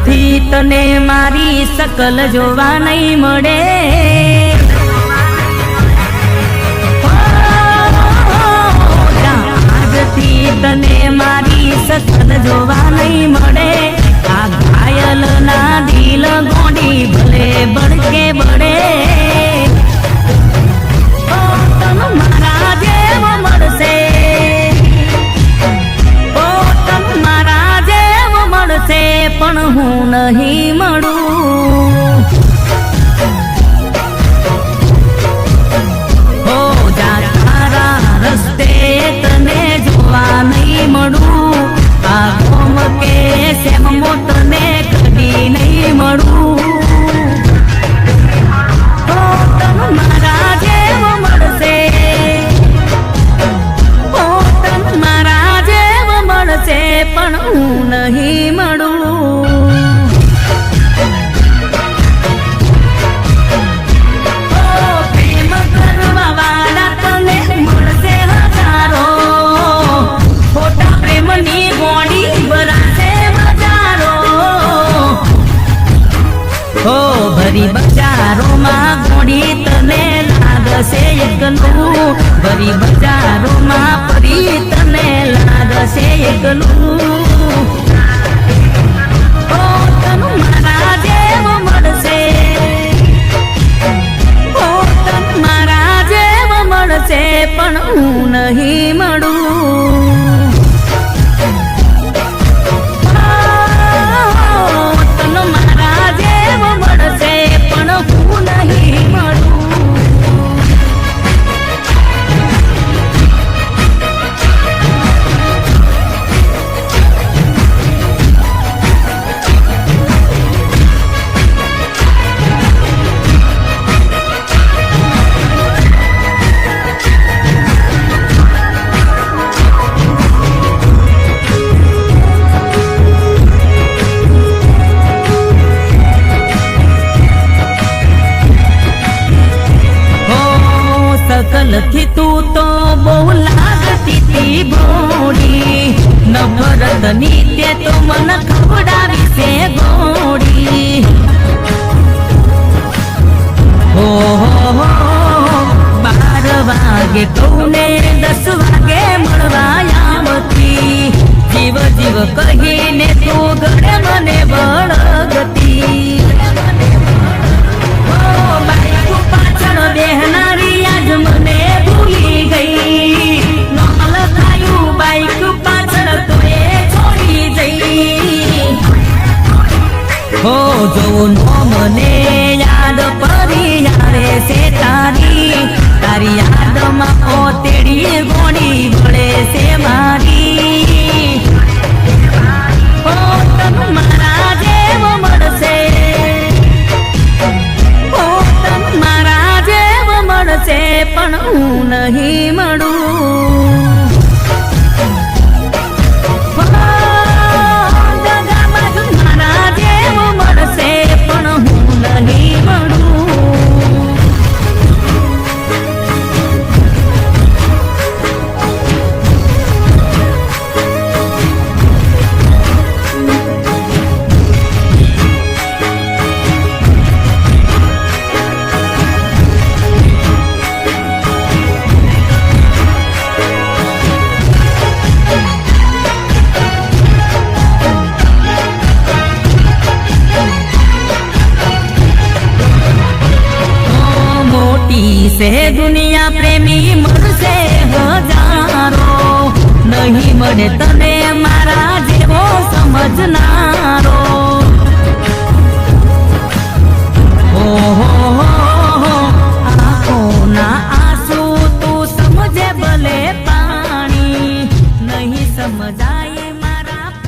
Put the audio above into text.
નથી તને મારી સકલ જોવા નહીં મળે. વરી બજારોમાં ઘોડી તને લાગશે એકલું વરી બજારોમાં પરી તને લાગશે એકલું પણ હું નહીં મળું. થી તું તો બહુ લાગતી તી ભોળી. નફરતની તે તો મને ખવડાવી છે ભોળી હો હો બાર વાગે કૌને દસ વાગે મળવા આવતી જીવ જીવ કહીને તું नहीं मड़ू છે દુનિયા પ્રેમી મળશે હજારો. નહીં મળે તને મારા જેવો સમજનારો. ઓહો.